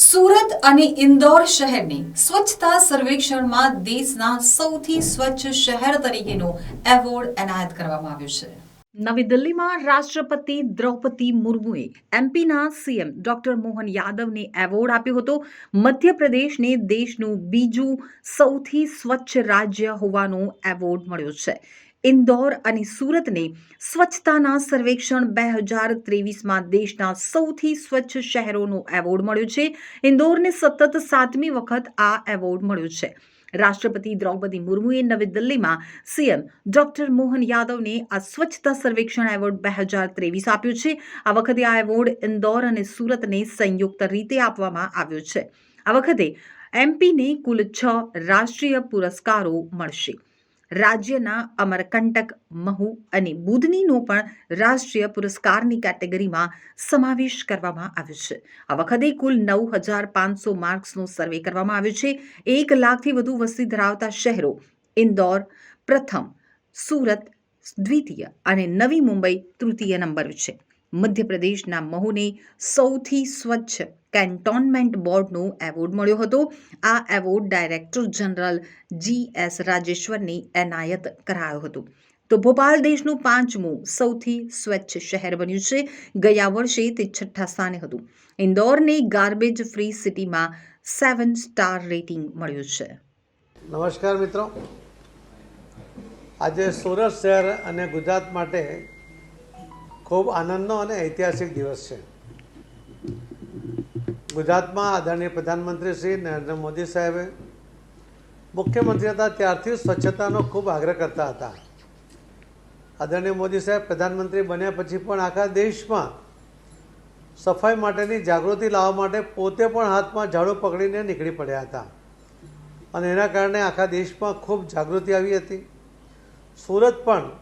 સુરત અને ઇન્દોર શહેરની સ્વચ્છતા સર્વેક્ષણમાં દેશના સૌથી સ્વચ્છ શહેર તરીકેનો એવોર્ડ એનાયત કરવામાં આવ્યો છે. નવી દિલ્હીમાં રાષ્ટ્રપતિ દ્રૌપદી મુર્મુએ એમપીના સીએમ ડોક્ટર મોહન યાદવને એવોર્ડ આપ્યો હતો. મધ્યપ્રદેશને દેશનું બીજું સૌથી સ્વચ્છ રાજ્ય હોવાનો એવોર્ડ મળ્યો છે. ઇન્દોર અને સુરતને સ્વચ્છતાના સર્વેક્ષણ બે હજાર ત્રેવીસમાં દેશના સૌથી સ્વચ્છ શહેરોનો એવોર્ડ મળ્યો છે. ઇન્દોરને સતત સાતમી વખત આ એવોર્ડ મળ્યો છે. રાષ્ટ્રપતિ દ્રૌપદી મુર્મુએ નવી દિલ્હીમાં સીએમ ડોક્ટર મોહન યાદવને આ સ્વચ્છતા સર્વેક્ષણ એવોર્ડ બે હજાર ત્રેવીસ આપ્યો છે. આ વખતે આ એવોર્ડ ઇન્દોર અને સુરતને સંયુક્ત રીતે આપવામાં આવ્યો છે. આ વખતે એમપીને કુલ છ રાષ્ટ્રીય પુરસ્કારો મળશે. રાજ્યના અમરકંટક મહુ અને બુધનીનો પણ રાષ્ટ્રીય પુરસ્કારની કેટેગરીમાં સમાવેશ કરવામાં આવ્યો છે. આ વખતે કુલ નવ હજાર પાંચસો માર્ક્સનો સર્વે કરવામાં આવ્યો છે. એક લાખથી વધુ વસ્તી ધરાવતા શહેરો ઇન્દોર, પ્રથમ, સુરત, દ્વિતીય અને નવી મુંબઈ તૃતીય નંબર છે. મધ્યપ્રદેશના મહુને સૌથી સ્વચ્છ કેન્ટોનમેન્ટ બોર્ડનો એવોર્ડ મળ્યો હતો. આ award director general G S રાજેશ્વરને એનાયત કરાયો હતો. તો ભોપાલ દેશનું પાંચમું સૌથી સ્વચ્છ શહેર બન્યું છે. ગયા વર્ષે તે છઠ્ઠા સ્થાને હતું. ઇન્દોરને ગાર્બેજ ફ્રી સિટીમાં સેવન સ્ટાર રેટિંગ મળ્યું છે. નમસ્કાર મિત્રો. આજે સુરત શહેર અને ગુજરાત માટે ખૂબ આનંદનો અને ઐતિહાસિક દિવસ છે. ગુજરાતમાં આદરણીય પ્રધાનમંત્રી શ્રી નરેન્દ્ર મોદી સાહેબે મુખ્યમંત્રી હતા ત્યારથી સ્વચ્છતાનો ખૂબ આગ્રહ કરતા હતા. આદરણીય મોદી સાહેબ પ્રધાનમંત્રી બન્યા પછી પણ આખા દેશમાં સફાઈ માટેની જાગૃતિ લાવવા માટે પોતે પણ હાથમાં ઝાડુ પકડીને નીકળી પડ્યા હતા. અને એના કારણે આખા દેશમાં ખૂબ જાગૃતિ આવી હતી. સુરત પણ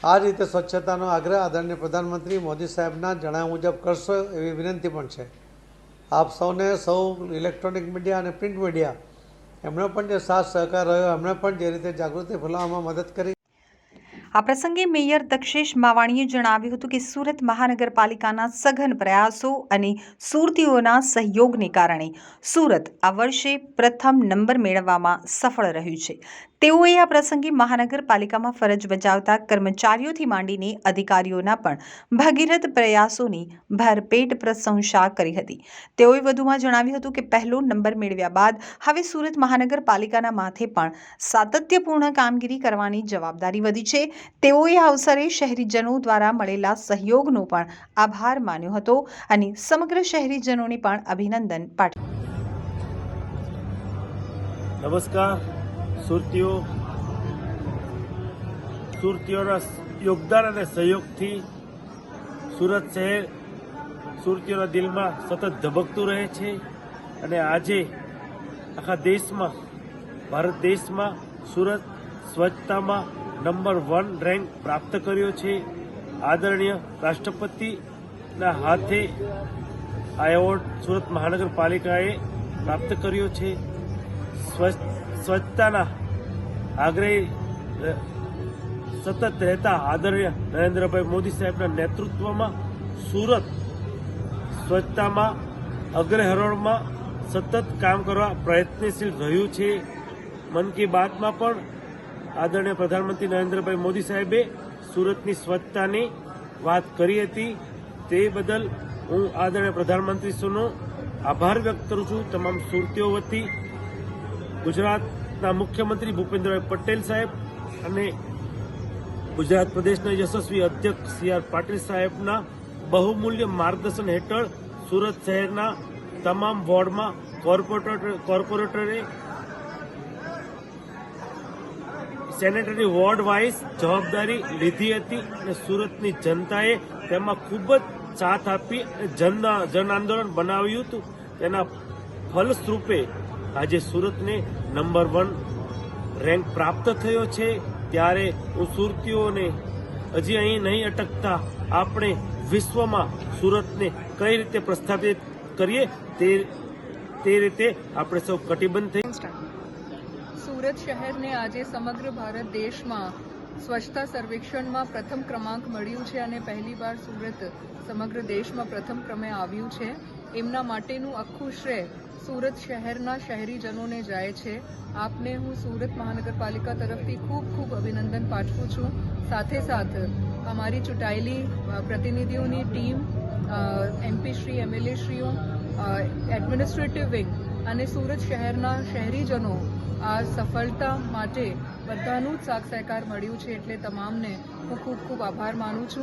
આ રીતે સ્વચ્છતાનો આગ્રહ આદરણીય પ્રધાનમંત્રી મોદી સાહેબના જણાવ્યા મુજબ કરશો એવી વિનંતી પણ છે. આપ સૌને સૌ ઇલેક્ટ્રોનિક મીડિયા અને પ્રિન્ટ મીડિયા એમણે પણ જે સાથ સહકાર રહ્યો, એમણે પણ જે રીતે જાગૃતિ ફેલાવવામાં મદદ કરી. આ પ્રસંગે મેયર દક્ષેશ માવાણીએ જણાવ્યું હતું કે સુરત મહાનગરપાલિકાના સઘન પ્રયાસો અને સુરતીઓના સહયોગને કારણે સુરત આ વર્ષે પ્રથમ નંબર મેળવવામાં સફળ રહ્યું છે. તેઓએ આ પ્રસંગે મહાનગરપાલિકામાં ફરજ બજાવતા કર્મચારીઓથી માંડીને અધિકારીઓના પણ ભગીરથ પ્રયાસોની ભરપેટ પ્રશંસા કરી હતી. તેઓએ વધુમાં જણાવ્યું હતું કે પહેલો નંબર મેળવ્યા બાદ હવે સુરત મહાનગરપાલિકાના માથે પણ સાતત્યપૂર્ણ કામગીરી કરવાની જવાબદારી વધી છે. તેઓએ આ અવસરે શહેરીજનો દ્વારા મળેલા સહયોગનો પણ આભાર માન્યો હતો અને સમગ્ર શહેરીજનોને પણ અભિનંદન પાઠવ્યું નમસ્કાર. સુરતીઓ, સુરતીઓના યોગદાન અને સહયોગથી સુરત શહેર સુરતીઓના દિલમાં સતત ધબકતું રહે છે અને આજે આખા દેશમાં, ભારત દેશમાં સુરત સ્વચ્છતામાં નંબર વન રેન્ક પ્રાપ્ત કર્યો છે. આદરણીય રાષ્ટ્રપતિના હાથે આ એવોર્ડ સુરત મહાનગરપાલિકાએ પ્રાપ્ત કર્યો છે. સ્વચ્છ સ્વચ્છતાના આગ્રહી સતત રહેતા આદરણીય નરેન્દ્રભાઈ મોદી સાહેબના નેતૃત્વમાં સુરત સ્વચ્છતામાં અગ્રહરોળમાં સતત કામ કરવા પ્રયત્નશીલ રહ્યું છે. મન કી બાતમાં પણ આદરણીય પ્રધાનમંત્રી નરેન્દ્રભાઈ મોદી સાહેબે સુરતની સ્વચ્છતાની વાત કરી હતી. તે બદલ હું આદરણીય પ્રધાનમંત્રીશ્રીનો આભાર વ્યક્ત કરું છું. તમામ સુરતીઓ વતી ગુજરાતના મુખ્યમંત્રી ભૂપેન્દ્રભાઈ પટેલ સાહેબ અને ગુજરાત પ્રદેશના યશસ્વી અધ્યક્ષ સી આર પાટીલ સાહેબના બહુમૂલ્ય માર્ગદર્શન હેઠળ સુરત શહેરના તમામ વોર્ડમાં કોર્પોરેટર કોર્પોરેટરે સેનેટરી વોર્ડ વાઇઝ જવાબદારી લીધી હતી અને સુરતની જનતાએ તેમાં ખૂબ જ સાથ આપી જન જન આંદોલન બનાવ્યું હતું. તેના ફલસ્વરૂપે આજે સુરતને નંબર વન રેન્ક પ્રાપ્ત થયો છે. ત્યારે હું સુરતીઓને હજી અહીં નહીં અટકતા આપણે વિશ્વમાં સુરતને કઈ રીતે પ્રસ્થાપિત કરીએ તે તે રીતે આપણે સૌ કટિબદ્ધ થઈ સુરત શહેરને આજે સમગ્ર ભારત દેશમાં સ્વચ્છતા સર્વેક્ષણમાં પ્રથમ ક્રમાંક મળ્યું છે અને પહેલીવાર સુરત સમગ્ર દેશમાં પ્રથમ ક્રમે આવ્યું છે. એમના માટેનું આખું શ્રેય સુરત શહેરના શહેરીજનોને જાય છે. આપને હું સુરત મહાનગરપાલિકા તરફથી ખૂબ ખૂબ અભિનંદન પાઠવું છું. સાથે સાથ અમારી ચૂંટાયેલી પ્રતિનિધિઓની ટીમ એમપી શ્રી એમએલએ શ્રીઓ એડમિનિસ્ટ્રેટિવ વિંગ અને સુરત શહેરના શહેરીજનો આ સફળતા માટે બધાનું જ સાથ સહકાર મળ્યું છે એટલે તમામને હું ખૂબ ખૂબ આભાર માનું છું.